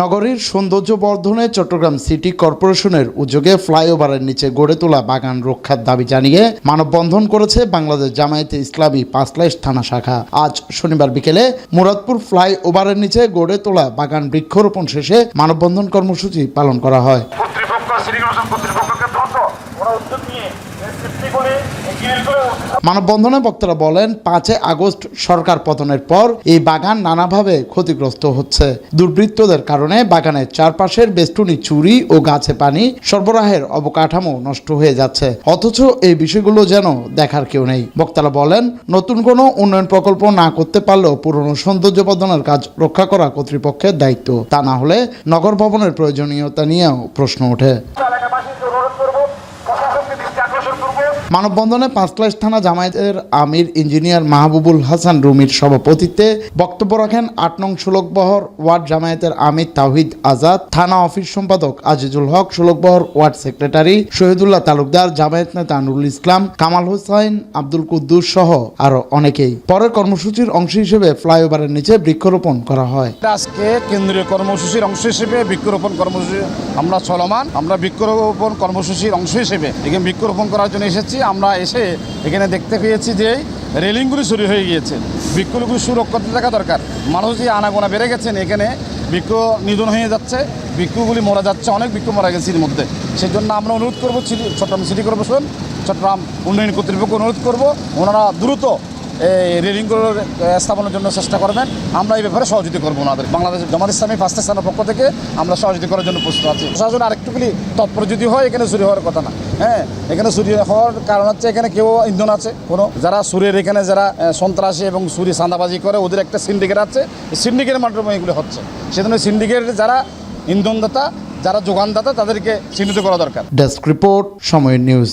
নগরীর সৌন্দর্য বর্ধনে চট্টগ্রাম সিটি কর্পোরেশনের উদ্যোগে ফ্লাইওভারের নিচে গড়ে তোলা বাগান রক্ষার দাবি জানিয়ে মানববন্ধন করেছে বাংলাদেশ জামায়াতে ইসলামী পাঁচলাইশ থানা শাখা। আজ শনিবার বিকেলে মুরাদপুর ফ্লাইওভারের নিচে গড়ে তোলা বাগান বৃক্ষরোপণ শেষে মানববন্ধন কর্মসূচি পালন করা হয়। কর্তৃপক্ষ কর্তৃপক্ষকে ওরা উদ্যোগ নিয়ে মানববন্ধনে বক্তারা বলেন, পাঁচই আগস্ট সরকার পতনের পর এই বাগান নানাভাবে ক্ষতিগ্রস্ত হচ্ছে। দুর্বৃত্তদের কারণে বাগানের চারপাশের বেষ্টনী চুরি ও গাছে পানি সরবরাহের অবকাঠামো নষ্ট হয়ে যাচ্ছে। অথচ এই বিষয়গুলো যেন দেখার কেউ নেই। বক্তারা বলেন, নতুন কোনো উন্নয়ন প্রকল্প না করতে পারলেও পুরনো সৌন্দর্য বর্ধনের কাজ রক্ষা করা কর্তৃপক্ষের দায়িত্ব। তা না হলে নগর ভবনের প্রয়োজনীয়তা নিয়েও প্রশ্ন ওঠে এলাকাবাসীকে অনুরোধ করব প্রশাসনকে দৃষ্টি আকর্ষণ করব মানববন্ধনে পাঁচলাইশ থানা জামায়াতের আমির ইঞ্জিনিয়ার মাহবুবুল হাসান রুমির সভাপতিত্বে বক্তব্য রাখেন আট নং ষোলকবহর ওয়ার্ড জামায়াতের আমির তাহিদ আজাদ, থানা অফিস সম্পাদক আজিজুল হক ষোলকবহর ওয়ার্ড সেক্রেটারি শহীদুল্লাহ তালুকদার, জামায়াত নেতা নুরুল ইসলাম, কামাল হোসাইন আব্দুল কুদ্দুস সহ আরও অনেকেই। পরের কর্মসূচির অংশ হিসেবে ফ্লাইওভারের নিচে বৃক্ষরোপণ করা হয়। আজকে কেন্দ্রীয় কর্মসূচির অংশ হিসেবে বৃক্ষরোপণ কর্মসূচি আমরা চলমান। আমরা বৃক্ষরোপণ কর্মসূচির অংশ হিসেবে এখানে বৃক্ষরোপণ করার জন্য এসেছি। আমরা এসে এখানে দেখতে পেয়েছি যে রেলিংগুলি শুরু হয়ে গিয়েছে। বৃক্ষগুলি সুরক্ষিত থাকা দরকার। মানুষ যে আনাগোনা বেড়ে গেছেন। এখানে বৃক্ষ নিধন হয়ে যাচ্ছে। বৃক্ষগুলি মরা যাচ্ছে। অনেক বৃক্ষ মারা গেছে এর মধ্যে। সেই জন্য আমরা অনুরোধ করব, চট্টগ্রাম সিটি কর্পোরেশন, চট্টগ্রাম উন্নয়ন কর্তৃপক্ষ অনুরোধ করব, ওনারা দ্রুত রেলিংগুলো স্থাপনের জন্য চেষ্টা করবেন। আমরা এই ব্যাপারে সহযোগিতা করব ওনাদের বাংলাদেশ জামাত ইসলামী ফার্স্ট স্থানের পক্ষ থেকে আমরা সহযোগিতা করার জন্য প্রস্তুত আছি। প্রশাসন আরেকটুকুলি তৎপর যদি হয়, এখানে চুরি হওয়ার কথা না। হ্যাঁ এখানে চুরি হওয়ার কারণ হচ্ছে এখানে কেউ ইন্ধন আছে, কোনো। যারা সুরের এখানে যারা সন্ত্রাসী এবং সুরি চাঁদাবাজি করে, ওদের একটা সিন্ডিকেট আছে। সিন্ডিকেটের মাধ্যমে এগুলো হচ্ছে। সেজন্য সিন্ডিকেটের যারা ইন্ধনদাতা, যারা যোগানদাতা, তাদেরকে চিহ্নিত করা দরকার। Desk report, Somoy news.